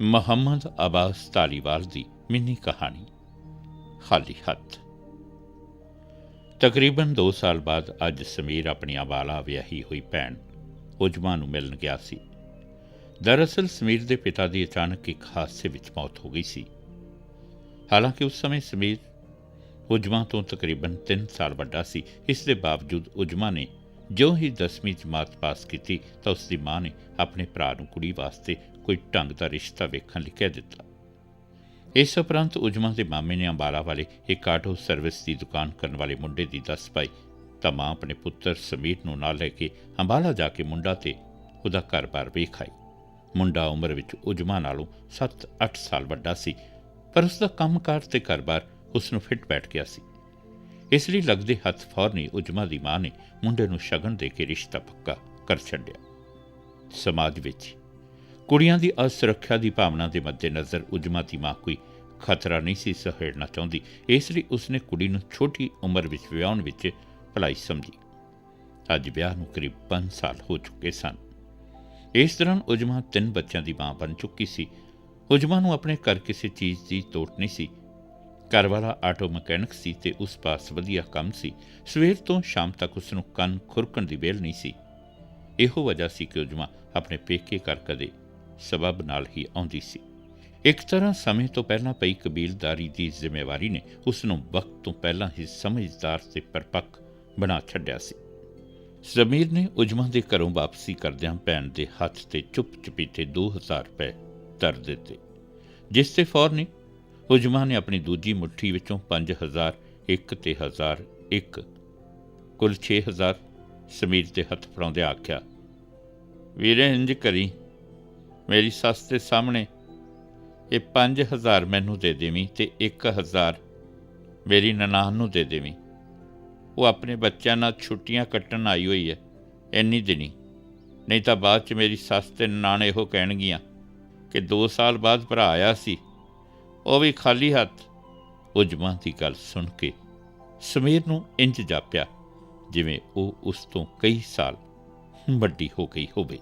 ਮੁਹੰਮਦ ਅਬਾਸ ਤਾਲੀਵਾਲ ਦੀ ਮਿੰਨੀ ਕਹਾਣੀ। ਖਾਲੀ ਹੱਥ। ਤਕਰੀਬਨ 2 ਸਾਲ ਬਾਅਦ ਅੱਜ ਸਮੀਰ ਆਪਣੀ ਆਬਾਲਾ ਵਿਆਹੀ ਹੋਈ ਭੈਣ ਉਜਮਾ ਨੂੰ ਮਿਲਣ ਗਿਆ ਸੀ। ਦਰਅਸਲ ਸਮੀਰ ਦੇ ਪਿਤਾ ਦੀ ਅਚਾਨਕ ਇੱਕ ਹਾਦਸੇ ਵਿੱਚ ਮੌਤ ਹੋ ਗਈ ਸੀ। ਹਾਲਾਂਕਿ ਉਸ ਸਮੇਂ ਸਮੀਰ ਉਜਮਾ ਤੋਂ ਤਕਰੀਬਨ 3 ਸਾਲ ਵੱਡਾ ਸੀ। ਇਸ ਦੇ ਬਾਵਜੂਦ ਉਜਮਾ ਨੇ ਜੋ ਹੀ 10ਵੀਂ ਜਮਾਤ ਪਾਸ ਕੀਤੀ ਤਾਂ ਉਸ ਦੀ ਮਾਂ ਨੇ ਆਪਣੇ ਭਰਾ ਨੂੰ ਕੁੜੀ ਵਾਸਤੇ ਕੋਈ ਢੰਗ ਦਾ ਰਿਸ਼ਤਾ ਵੇਖਣ ਲਈ ਕਹਿ ਦਿੱਤਾ। ਇਸ ਉਪਰੰਤ ਉਜਮਾ ਦੇ ਮਾਮੇ ਨੇ ਅੰਬਾਲਾ ਵਾਲੇ ਇੱਕ ਆਟੋ ਸਰਵਿਸ ਦੀ ਦੁਕਾਨ ਕਰਨ ਵਾਲੇ ਮੁੰਡੇ ਦੀ ਦੱਸ ਪਾਈ। ਤਾਂ ਮਾਂ ਆਪਣੇ ਪੁੱਤਰ ਸਮੀਰ ਨੂੰ ਨਾਲ ਲੈ ਕੇ ਅੰਬਾਲਾ ਜਾ ਕੇ ਮੁੰਡਾ ਤੇ ਉਹਦਾ ਘਰ-ਬਾਰ ਵੇਖ ਆਈ। ਮੁੰਡਾ ਉਮਰ ਵਿੱਚ ਉਜਮਾ ਨਾਲੋਂ 7-8 ਸਾਲ ਵੱਡਾ ਸੀ, ਪਰ ਉਸ ਦਾ ਕੰਮਕਾਰ ਤੇ ਘਰ-ਬਾਰ ਉਸ ਨੂੰ ਫਿੱਟ ਬੈਠ ਗਿਆ ਸੀ। ਇਸ ਲਈ ਲੱਗਦੇ ਹੱਥ ਫੌਰਨੀ ਉਜਮਾ ਦੀ ਮਾਂ ਨੇ ਮੁੰਡੇ ਨੂੰ ਸ਼ਗਨ ਦੇ ਕੇ ਰਿਸ਼ਤਾ ਪੱਕਾ ਕਰ ਛੱਡਿਆ। ਸਮਾਜ ਵਿੱਚ ਕੁੜੀਆਂ ਦੀ ਅਸੁਰੱਖਿਆ ਦੀ ਭਾਵਨਾ ਦੇ ਮੱਦੇਨਜ਼ਰ ਉਜਮਾ ਦੀ ਮਾਂ ਕੋਈ ਖਤਰਾ ਨਹੀਂ ਸੀ ਸਹਿੜਨਾ ਚਾਹੁੰਦੀ। ਇਸ ਲਈ ਉਸਨੇ ਕੁੜੀ ਨੂੰ ਛੋਟੀ ਉਮਰ ਵਿੱਚ ਵਿਆਹਣ ਵਿੱਚ ਭਲਾਈ ਸਮਝੀ। ਅੱਜ ਵਿਆਹ ਨੂੰ ਕਰੀਬ 5 ਸਾਲ ਹੋ ਚੁੱਕੇ ਸਨ। ਇਸ ਦੌਰਾਨ ਉਜਮਾ ਤਿੰਨ ਬੱਚਿਆਂ ਦੀ ਮਾਂ ਬਣ ਚੁੱਕੀ ਸੀ। ਉਜਮਾ ਨੂੰ ਆਪਣੇ ਘਰ ਕਿਸੇ ਚੀਜ਼ ਦੀ ਤੋਟ ਨਹੀਂ ਸੀ। ਘਰ ਵਾਲਾ ਆਟੋ ਮਕੈਨਿਕ ਸੀ ਤੇ ਉਸ ਪਾਸ ਵਧੀਆ ਕੰਮ ਸੀ। ਸਵੇਰ ਤੋਂ ਸ਼ਾਮ ਤੱਕ ਉਸ ਨੂੰ ਕੰਨ ਖੁਰਕਣ ਦੀ ਵੇਲ ਨਹੀਂ ਸੀ। ਇਹੋ ਵਜ੍ਹਾ ਸੀ ਕਿ ਉਜਮਾ ਆਪਣੇ ਪੇਕੇ ਘਰ ਕਦੇ ਸਬਬ ਨਾਲ ਹੀ ਆਉਂਦੀ ਸੀ। ਇੱਕ ਤਰ੍ਹਾਂ ਸਮੇਂ ਤੋਂ ਪਹਿਲਾਂ ਪਈ ਕਬੀਲਦਾਰੀ ਦੀ ਜ਼ਿੰਮੇਵਾਰੀ ਨੇ ਉਸ ਨੂੰ ਵਕਤ ਤੋਂ ਪਹਿਲਾਂ ਹੀ ਸਮਝਦਾਰ ਤੇ ਪਰਪੱਕ ਬਣਾ ਛੱਡਿਆ ਸੀ। ਜ਼ਮੀਰ ਨੇ ਉਜਮਾ ਦੇ ਘਰੋਂ ਵਾਪਸੀ ਕਰਦਿਆਂ ਭੈਣ ਦੇ ਹੱਥ ਤੇ ਚੁੱਪ ਚੁਪੀਤੇ 2000 ਰੁਪਏ ਧਰ ਦਿੱਤੇ। ਜਿਸ ਤੇ ਫੌਰਨੀ ਉਜਮਾ ਨੇ ਆਪਣੀ ਦੂਜੀ ਮੁੱਠੀ ਵਿੱਚੋਂ 5000 ਇੱਕ ਤੇ 1000 ਇੱਕ, ਕੁੱਲ 6000 ਸਮੀਰ ਦੇ ਹੱਥ ਫੜਾਉਂਦੇ ਆਖਿਆ, ਵੀਰੇ, ਇੰਜ ਕਰੀ ਮੇਰੀ ਸੱਸ ਦੇ ਸਾਹਮਣੇ। ਇਹ 5000 ਮੈਨੂੰ ਦੇ ਦੇਵੀਂ ਤੇ 1000 ਮੇਰੀ ਨਨਾਣ ਨੂੰ ਦੇ ਦੇਵੀਂ। ਉਹ ਆਪਣੇ ਬੱਚਿਆਂ ਨਾਲ ਛੁੱਟੀਆਂ ਕੱਟਣ ਆਈ ਹੋਈ ਹੈ। ਇੰਨੀ ਦਿਨੀ। ਨਹੀਂ ਤਾਂ ਬਾਅਦ ਚ ਮੇਰੀ ਸੱਸ ਤੇ ਨਨਾਣ ਇਹੋ ਕਹਿਣਗੀਆਂ ਕਿ 2 ਸਾਲ ਬਾਅਦ ਭਰਾ ਆਇਆ ਸੀ। ਉਹ ਵੀ ਖਾਲੀ ਹੱਥ। ਉਜਮਾ ਦੀ ਗੱਲ ਸੁਣ ਕੇ ਸਮੀਰ ਨੂੰ ਇੰਜ ਜਾਪਿਆ ਜਿਵੇਂ ਉਹ ਉਸ ਤੋਂ ਕਈ ਸਾਲ ਵੱਡੀ ਹੋ ਗਈ ਹੋਵੇ।